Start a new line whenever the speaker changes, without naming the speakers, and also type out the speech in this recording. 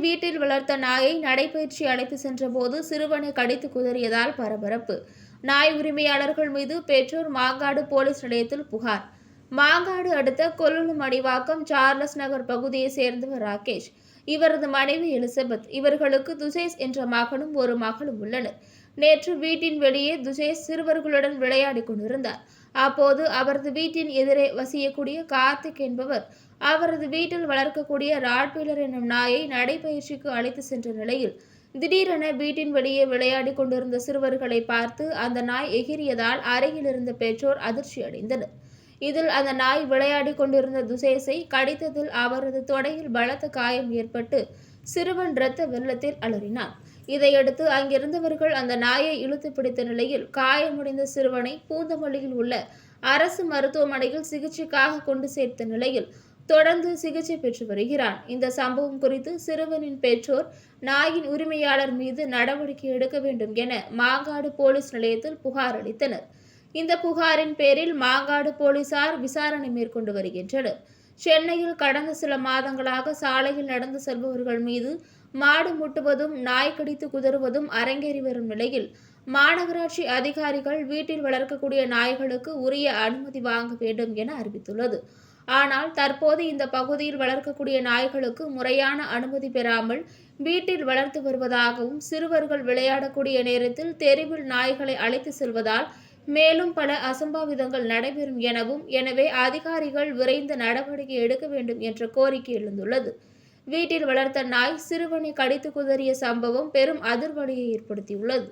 வீட்டில் வளர்த்த நாயை நடைபயிற்சி அழைத்து சென்றபோது சிறுவனை கடித்து குதறியதால் பரபரப்பு. நாய் உரிமையாளர்கள் மீது பெற்றோர் மாங்காடு போலீஸ் நிலையத்தில் புகார். மாங்காடு அடுத்த கொல்லும் அடிவாக்கம் சார்லஸ் நகர் பகுதியைச் சேர்ந்தவர் ராகேஷ். இவரது மனைவி எலிசபெத். இவர்களுக்கு துசேஸ் என்ற மகனும் ஒரு மகளும் உள்ளனர். நேற்று வீட்டின் வெளியே துசேஸ் சிறுவர்களுடன் விளையாடி கொண்டிருந்தார். அப்போது அவரது வீட்டின் எதிரே வசியக்கூடிய கார்த்திக் என்பவர் அவரது வீட்டில் வளர்க்கக்கூடிய ராட்வீலர் எனும் நாயை நடைபயிற்சிக்கு அழைத்து சென்ற நிலையில் திடீரென வீட்டின் வெளியே விளையாடி கொண்டிருந்த சிறுவர்களை பார்த்து அந்த நாய் எகிரியதால் அருகில் இருந்த பெற்றோர் அதிர்ச்சி அடைந்தனர். இதில் அந்த நாய் விளையாடி கொண்டிருந்த துசேசை கடித்ததில் அவரது தொடையில் பலத்த காயம் ஏற்பட்டு சிறுவன் இரத்த வெள்ளத்தில் அலறினான். இதையடுத்து அங்கிருந்தவர்கள் அந்த நாயை இழுத்து பிடித்த நிலையில் காயமடைந்த சிறுவனை பூந்தமல்லியில் உள்ள அரசு மருத்துவமனையில் சிகிச்சைக்காக கொண்டு சேர்த்த நிலையில் தொடர்ந்து சிகிச்சை பெற்று வருகிறான். இந்த சம்பவம் குறித்து சிறுவனின் பெற்றோர் நாயின் உரிமையாளர் மீது நடவடிக்கை எடுக்க வேண்டும் என மாங்காடு போலீஸ் நிலையத்தில் புகார் அளித்தனர். இந்த புகாரின் பேரில் மாங்காடு போலீசார் விசாரணை மேற்கொண்டு வருகின்றனர். சென்னையில் கடந்த சில மாதங்களாக சாலையில் நடந்து செல்பவர்கள் மீது மாடு முட்டுவதும் நாய் கடித்து குதறுவதும் அரங்கேறி வரும் நிலையில் மாநகராட்சி அதிகாரிகள் வீட்டில் வளர்க்கக்கூடிய நாய்களுக்கு உரிய அனுமதி வாங்க வேண்டும் என அறிவித்துள்ளது. ஆனால் தற்போது இந்த பகுதியில் வளர்க்கக்கூடிய நாய்களுக்கு முறையான அனுமதி பெறாமல் வீட்டில் வளர்த்து வருவதாகவும் சிறுவர்கள் விளையாடக்கூடிய நேரத்தில் தெருவில் நாய்களை அழைத்து செல்வதால் மேலும் பல அசம்பாவிதங்கள் நடைபெறும் எனவும் எனவே அதிகாரிகள் விரைந்து நடவடிக்கை எடுக்க வேண்டும் என்ற கோரிக்கை எழுந்துள்ளது. வீட்டில் வளர்த்த நாய் சிறுவனை கடித்து குதறிய சம்பவம் பெரும் அதிர்வலியை ஏற்படுத்தியுள்ளது.